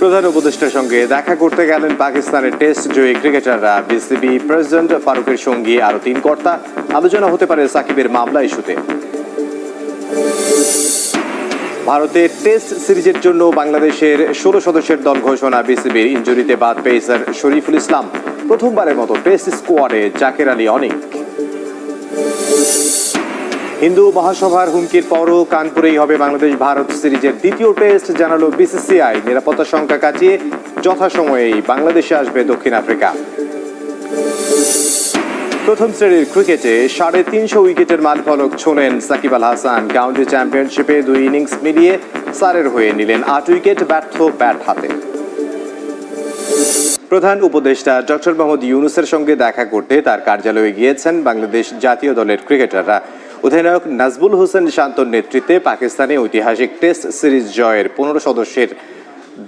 প্রধান উপদেষ্টার সঙ্গে দেখা করতে গেলেন পাকিস্তানের টেস্ট জয়ী ক্রিকেটাররা। বিসিবি প্রেসিডেন্ট ফারুকের সঙ্গে আরও তিন কর্তা। আলোচনা হতে পারে সাকিবের মামলা ইস্যুতে। ভারতের টেস্ট সিরিজের জন্য বাংলাদেশের ষোলো সদস্যের দল ঘোষণা বিসিবির ইঞ্জুরিতে বাদ পেসার শরীফুল ইসলাম। প্রথমবারের মতো টেস্ট স্কোয়াডে জাকের আলী অনেক। হিন্দু মহাসভার হুমকির পরও কানপুরেই হবে বাংলাদেশ ভারত সিরিজের দ্বিতীয় টেস্ট, জানালো বিসিসিআই। নিরাপত্তা সংখ্যা কাটিয়ে যথাসময়েই বাংলাদেশে আসবে দক্ষিণ আফ্রিকা। প্রথম শ্রেণির ক্রিকেটে সাড়ে তিনশো উইকেটের মানফলক ছোলেন সাকিব আল হাসান। কাউন্টি চ্যাম্পিয়নশিপে দুই ইনিংস মিলিয়ে সারের হয়ে নিলেন আট উইকেট, ব্যর্থ ব্যাট হাতে। প্রধান উপদেষ্টা ডক্টর মোহাম্মদ ইউনুসের সঙ্গে দেখা করতে তার কার্যালয়ে গিয়েছেন বাংলাদেশ জাতীয় দলের ক্রিকেটাররা। অধিনায়ক নাজবুল হোসেন শান্তর নেতৃত্বে পাকিস্তানে ঐতিহাসিক টেস্ট সিরিজ জয়ের পনেরো সদস্যের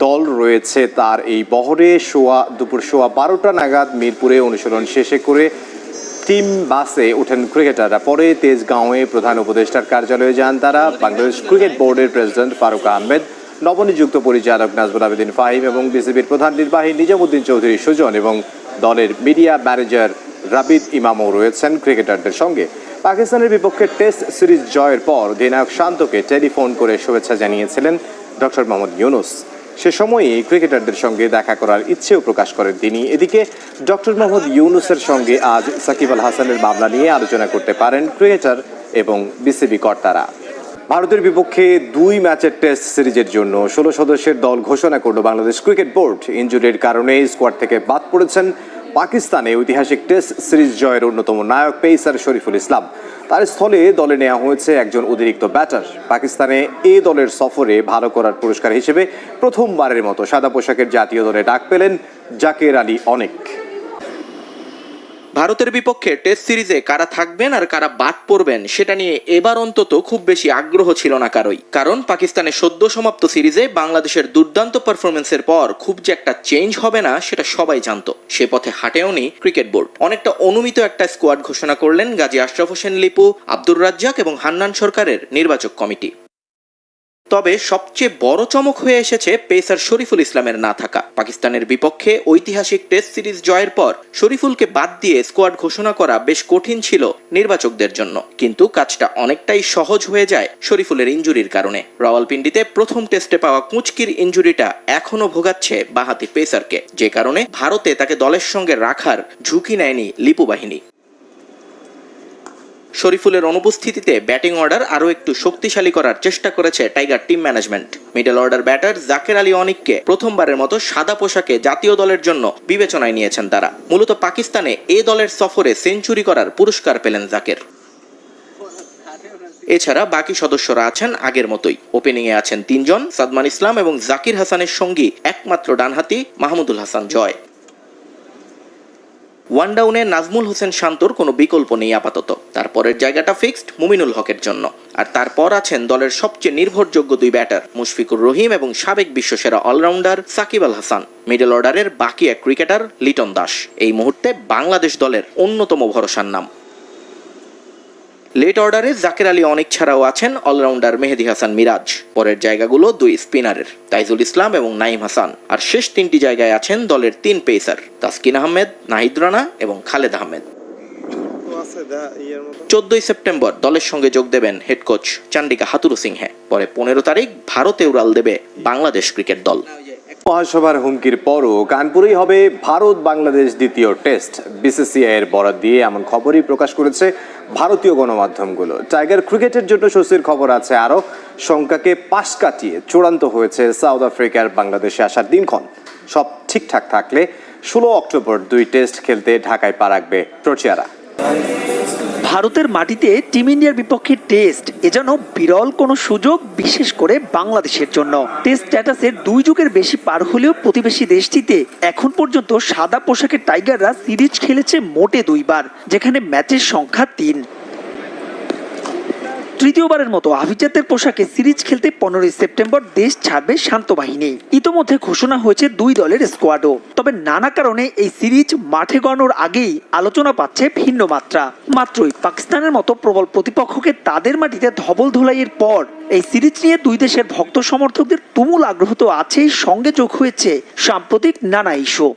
দল রয়েছে তার। এই বহরে সোয়া, দুপুর সোয়া বারোটা নাগাদ মিরপুরে অনুশীলন শেষে করে টিম বাসে ওঠেন ক্রিকেটাররা। পরে তেজগাঁওয়ে প্রধান উপদেষ্টার কার্যালয়ে যান তারা। বাংলাদেশ ক্রিকেট বোর্ডের প্রেসিডেন্ট ফারুক আহমেদ, নবনিযুক্ত পরিচালক নাজবুল আবেদিন ফাহিম এবং বিসিবির প্রধান নির্বাহী নিজামুদ্দিন চৌধুরী সুজন এবং দলের মিডিয়া ম্যানেজার রাবিদ ইমামও রয়েছেন ক্রিকেটারদের সঙ্গে। পাকিস্তানের বিপক্ষে টেস্ট সিরিজ জয়ের পর অধিনায়ক শান্তকে টেলিফোন করে শুভেচ্ছা জানিয়েছিলেন ডক্টর মোহাম্মদ ইউনুস। সে সময়ই ক্রিকেটারদের সঙ্গে দেখা করার ইচ্ছেও প্রকাশ করেন তিনি। এদিকে ডক্টর মোহাম্মদ ইউনুসের সঙ্গে আজ সাকিব আল হাসানের মামলা নিয়ে আলোচনা করতে পারেন ক্রিকেটার এবং বিসিবি কর্তারা। ভারতের বিপক্ষে দুই ম্যাচের টেস্ট সিরিজের জন্য ষোলো সদস্যের দল ঘোষণা করল বাংলাদেশ ক্রিকেট বোর্ড। ইঞ্জুরির কারণে স্কোয়াড থেকে বাদ পড়েছেন পাকিস্তানে ঐতিহাসিক টেস্ট সিরিজ জয়ের অন্যতম নায়ক পেসার শরীফুল ইসলাম। তার স্থলে দলে নেওয়া হয়েছে একজন অতিরিক্ত ব্যাটার। পাকিস্তানে এ দলের সফরে ভালো করার পুরস্কার হিসেবে প্রথমবারের মতো সাদা পোশাকের জাতীয় দলে ডাক পেলেন জাকের আলী অনেক। ভারতের বিপক্ষে টেস্ট সিরিজে কারা থাকবেন আর কারা বাদ পড়বেন, সেটা নিয়ে এবার অন্তত খুব বেশি আগ্রহ ছিল না কারোই। কারণ পাকিস্তানের সদ্য সমাপ্ত সিরিজে বাংলাদেশের দুর্দান্ত পারফরমেন্সের পর খুব যে একটা চেঞ্জ হবে না, সেটা সবাই জানতো। সে পথে হাঁটেওনি ক্রিকেট বোর্ড। অনেকটা অনুমিত একটা স্কোয়াড ঘোষণা করলেন গাজী আশরাফ হোসেন লিপু, আব্দুর রাজ্জাক এবং হান্নান সরকারের নির্বাচক কমিটি। তবে সবচেয়ে বড় চমক হয়ে এসেছে পেসার শরীফুল ইসলামের না থাকা। পাকিস্তানের বিপক্ষে ঐতিহাসিক টেস্ট সিরিজ জয়ের পর শরীফুলকে বাদ দিয়ে স্কোয়াড ঘোষণা করা বেশ কঠিন ছিল নির্বাচকদের জন্য। কিন্তু কাজটা অনেকটাই সহজ হয়ে যায় শরীফুলের ইঞ্জুরির কারণে। রাওয়ালপিন্ডিতে প্রথম টেস্টে পাওয়া কুঁচকির ইঞ্জুরিটা এখনও ভোগাচ্ছে বাহাতি পেসারকে। যে কারণে ভারতে তাকে দলের সঙ্গে রাখার ঝুঁকি নেয়নি লিপু বাহিনী। শরীফুলের অনুপস্থিতিতে ব্যাটিং অর্ডার আরও একটু শক্তিশালী করার চেষ্টা করেছে tiger team management. Middle order batter Jaker Ali অনিককে প্রথমবারের মতো সাদা পোশাকে জাতীয় দলের জন্য বিবেচনায় নিয়েছেন তারা। মূলত পাকিস্তানে এ দলের সফরে সেঞ্চুরি করার পুরস্কার পেলেন জাকের। এছাড়া বাকি সদস্যরা আছেন আগের মতোই। ওপেনিংয়ে আছেন তিনজন, সাদমান ইসলাম এবং জাকির হাসানের সঙ্গী একমাত্র ডানহাতি মাহমুদুল হাসান জয়। ওয়ান ডাউনে নাজমুল হোসেন শান্তর কোনো বিকল্প নেই আপাতত। তারপরের জায়গাটা ফিক্সড মুমিনুল হকের জন্য। আর তারপর আছেন দলের সবচেয়ে নির্ভরযোগ্য দুই ব্যাটার, মুশফিকুর রহিম এবং সাবেক বিশ্বসেরা অলরাউন্ডার সাকিব আল হাসান। মিডল অর্ডারের বাকি এক ক্রিকেটার লিটন দাস। এই মুহূর্তে বাংলাদেশ দলের অন্যতম ভরসার নাম। লেট অর্ডারে জাকের আলী অনেক ছাড়াও আছেন অলরাউন্ডার মেহেদি হাসান মিরাজ। পরের জায়গাগুলো দুই স্পিনারের, তাইজুল ইসলাম এবং নাইম হাসান। আর শেষ তিনটি জায়গায় আছেন দলের তিন পেসার, তাসকিন আহমেদ, নাহিদ রানা এবং খালেদ আহমেদ। চোদ্দই সেপ্টেম্বর দলের সঙ্গে যোগ দেবেন head coach Chandika Hathurusingha. পরে পনেরো তারিখ ভারতে উড়াল দেবে বাংলাদেশ ক্রিকেট দল। মহাসভার হুমকির পরও কানপুরেই হবে ভারত বাংলাদেশ দ্বিতীয় টেস্ট। বিসিসিআই এর বরাদ দিয়ে এমন খবরই প্রকাশ করেছে ভারতীয় গণমাধ্যমগুলো। টাইগার ক্রিকেটের জন্য স্বস্তির খবর আছে আরও। শঙ্কাকে পাশ কাটিয়ে চূড়ান্ত হয়েছে সাউথ আফ্রিকার বাংলাদেশে আসার দিনক্ষণ। সব ঠিকঠাক থাকলে ষোলো অক্টোবর দুই টেস্ট খেলতে ঢাকায় পা রাখবে প্রোচিয়ারা। ভারতের মাটিতে টিম ইন্ডিয়ার বিপক্ষে টেস্ট, এ যেন বিরল কোনো সুযোগ বিশেষ করে বাংলাদেশের জন্য। টেস্ট স্ট্যাটাসের দুই যুগের বেশি পার হলেও প্রতিবেশী দেশটিতে এখন পর্যন্ত সাদা পোশাকের টাইগাররা সিরিজ খেলেছে মোটে দুইবার, যেখানে ম্যাচের সংখ্যা তিন। তৃতীয়বারের মতো আভিজাতের পোশাকে সিরিজ খেলতে পনেরোই সেপ্টেম্বর দেশ ছাড়বে শান্ত বাহিনী। ইতোমধ্যে ঘোষণা হয়েছে দুই দলের স্কোয়াডও তবে নানা কারণে এই সিরিজ মাঠে গড়ানোর আগেই আলোচনা পাচ্ছে ভিন্ন মাত্রা। মাত্রই পাকিস্তানের মতো প্রবল প্রতিপক্ষকে তাদের মাটিতে ধবল ধোলাইয়ের পর এই সিরিজ নিয়ে দুই দেশের ভক্ত সমর্থকদের তুমুল আগ্রহ তো আছেই, সঙ্গে যোগ হয়েছে সাম্প্রতিক নানা ইস্যু।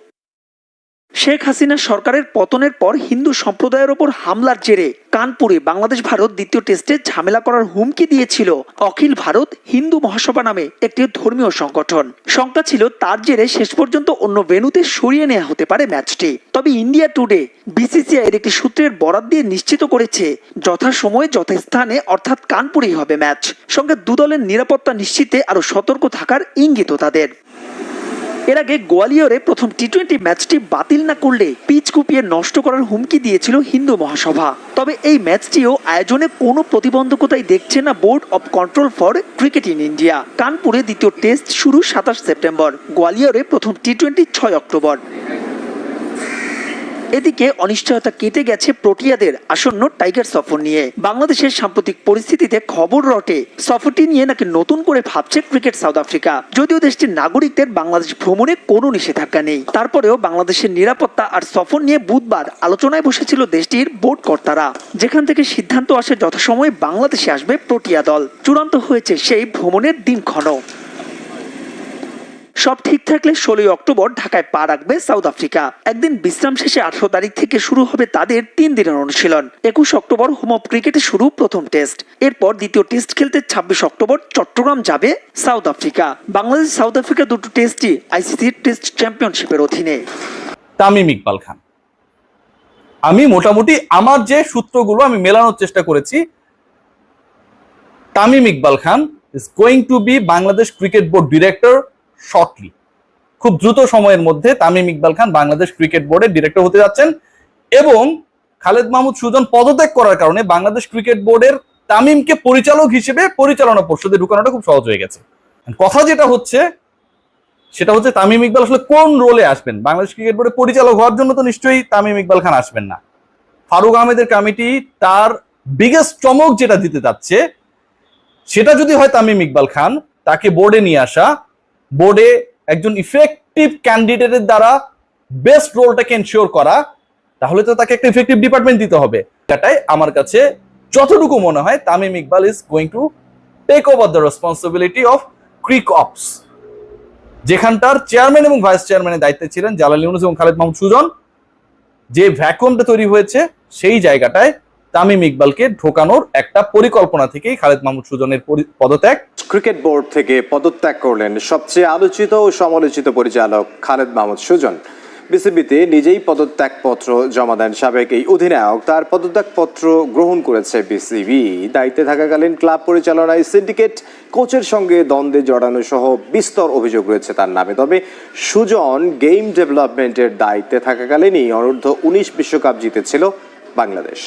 শেখ হাসিনা সরকারের পতনের পর হিন্দু সম্প্রদায়ের ওপর হামলার জেরে কানপুরে বাংলাদেশ ভারত দ্বিতীয় টেস্টে ঝামেলা করার হুমকি দিয়েছিল অখিল ভারত হিন্দু মহাসভা নামে একটি ধর্মীয় সংগঠন। শঙ্কা ছিল তার জেরে শেষ পর্যন্ত অন্য ভেন্যুতে সরিয়ে নেওয়া হতে পারে ম্যাচটি। তবে ইন্ডিয়া টুডে বিসিসিআই এর একটি সূত্রের বরাত দিয়ে নিশ্চিত করেছে, যথাসময়ে যথাস্থানে অর্থাৎ কানপুরেই হবে ম্যাচ। সঙ্গে দুদলের নিরাপত্তা নিশ্চিতে আরও সতর্ক থাকার ইঙ্গিত তাদের। এর আগে গোয়ালিয়রে প্রথম টি টোয়েন্টি ম্যাচটি বাতিল না করলে পিচ কুপিয়ে নষ্ট করার হুমকি দিয়েছিল হিন্দু মহাসভা। তবে এই ম্যাচটিও আয়োজনে কোনো প্রতিবন্ধকতাই দেখছে না board of control for cricket in India কানপুরে দ্বিতীয় টেস্ট শুরু সাতাশ সেপ্টেম্বর, গোয়ালিয়রে প্রথম টি টোয়েন্টি ছয় অক্টোবর। এদিকে অনিশ্চয়তা কেটে গেছে প্রোটিয়াদের আসন্ন টাইগার সফর নিয়ে। বাংলাদেশের সাম্প্রতিক পরিস্থিতিতে খবর রটে। সফরটি নিয়ে নাকি নতুন করে ভাবছে ক্রিকেট সাউথ আফ্রিকা। যদিও দেশটির নাগরিকদের বাংলাদেশ ভ্রমণে কোনো নিষেধাজ্ঞা নেই। তারপরেও বাংলাদেশের নিরাপত্তা আর সফর নিয়ে বুধবার আলোচনায় বসেছিল দেশটির বোর্ড কর্তারা। যেখান থেকে সিদ্ধান্ত আসে যথাসময়ে বাংলাদেশে আসবে প্রোটিয়া দল। চূড়ান্ত হয়েছে সেই ভ্রমণের দিনক্ষণ সব ঠিক থাকলে ষোলোই অক্টোবর ঢাকায় পা রাখবে সাউথ আফ্রিকা। একদিন বিশ্রাম শেষে আঠারো তারিখ থেকে শুরু হবে তাদের তিন দিনের অনুশীলন। একুশ অক্টোবর হোম অফ ক্রিকেটে শুরু প্রথম টেস্ট। এরপর দ্বিতীয় টেস্ট খেলতে ছাব্বিশ অক্টোবর চট্টগ্রাম যাবে South Africa. Bangladesh South Africa দুটো টেস্টই আইসিসি টেস্ট চ্যাম্পিয়নশিপের অধীনে। তামিম ইকবাল খান। আমি মোটামুটি আমার যে সূত্রগুলো আমি মেলানোর চেষ্টা করেছি, Tamim Iqbal Khan is going to be Bangladesh cricket board director shortly খুব দ্রুত সময়ের মধ্যে তামিম ইকবাল খান বাংলাদেশ ক্রিকেট বোর্ডের ডিরেক্টর হতে যাচ্ছেন এবং খালেদ মাহমুদ সুজন পদত্যাগ করার কারণে বাংলাদেশ ক্রিকেট বোর্ডের তামিমকে পরিচালক হিসেবে পরিচালনা পর্ষদে ঢুকানোটা খুব সহজ হয়ে গেছে। কথা যেটা হচ্ছে, সেটা হচ্ছে তামিম ইকবাল আসলে কোন রোলে আসবেন? বাংলাদেশ ক্রিকেট বোর্ডের পরিচালক হওয়ার জন্য তো নিশ্চয়ই তামিম ইকবাল খান আসবেন না। ফারুক আহমেদের কমিটি তার বিগেস্ট চমক যেটা দিতে যাচ্ছে, সেটা যদি হয় তামিম ইকবাল খান, তাকে বোর্ডে নিয়ে আসা বোর্ডে একজন ইফেক্টিভ ক্যান্ডিডেটের দ্বারা বেস্ট রোলটাকে এনশিওর করা, তাহলে তো তাকে একটা ইফেক্টিভ ডিপার্টমেন্ট দিতে হবে। এটাই আমার কাছে যতটুকু মনে হয় Tamim Iqbal is going to take over the responsibility of cric ops যেখানটার chairman এবং ভাইস চেয়ারম্যানের দায়িত্বে ছিলেন জালাল ইউনুস এবং খালেদ মাহমুদ সুজন। যে ভ্যাকুয়ামটা তৈরি হয়েছে, সেই জায়গাটায় তামিম ইকবালকে ঢোকানোর একটা পরিকল্পনা থেকেই খালেদ মাহমুদ সুজনের পদত্যাগ। ক্রিকেট বোর্ড থেকে পদত্যাগ করলেন সবচেয়ে আলোচিত ও সমালোচিত পরিচালক খালেদ মাহমুদ সুজন। বিসিবিতে নিজেই পদত্যাগপত্র জমা দেন সাবেক এই অধিনায়ক। তার পদত্যাগপত্র গ্রহণ করেছে বিসিবি। দায়িত্বে থাকাকালীন ক্লাব পরিচালনায় সিন্ডিকেট কোচের সঙ্গে দ্বন্দ্বে জড়ানো সহ বিস্তর অভিযোগ রয়েছে তার নামে। তবে সুজন গেম ডেভেলপমেন্টের দায়িত্বে থাকাকালীনই অনূর্ধ্ব উনিশ বিশ্বকাপ জিতেছিল বাংলাদেশ।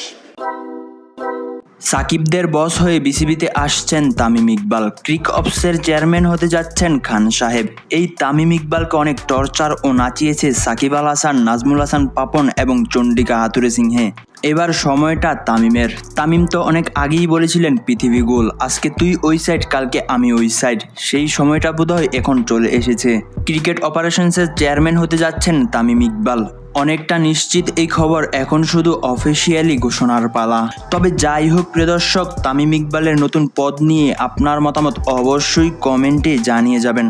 সাকিবদের বস হয়ে বিসিবিতে আসছেন তামিম ইকবাল। ক্রিক অফসের চেয়ারম্যান হতে যাচ্ছেন খান সাহেব। এই তামিম ইকবালকে অনেক টর্চার ও নাচিয়েছে সাকিব আল হাসান, নাজমুল হাসান পাপন এবং চন্ডিকা হাতুরে সিংহে। এবার সময়টা তামিমের। তামিম তো অনেক আগেই বলেছিলেন, পৃথিবী গোল, আজকে তুই ওই সাইড কালকে আমি ওই সাইড সেই সময়টা বোধহয় এখন চলে এসেছে। ক্রিকেট অপারেশনসের চেয়ারম্যান হতে যাচ্ছেন তামিম ইকবাল। অনেকটা নিশ্চিত এই খবর এখন শুধু অফিসিয়ালি ঘোষণার পালা। তবে যাই হোক প্রিয় দর্শক, তামিম ইকবালের নতুন পদ নিয়ে আপনার মতামত অবশ্যই কমেন্টে জানিয়ে যাবেন।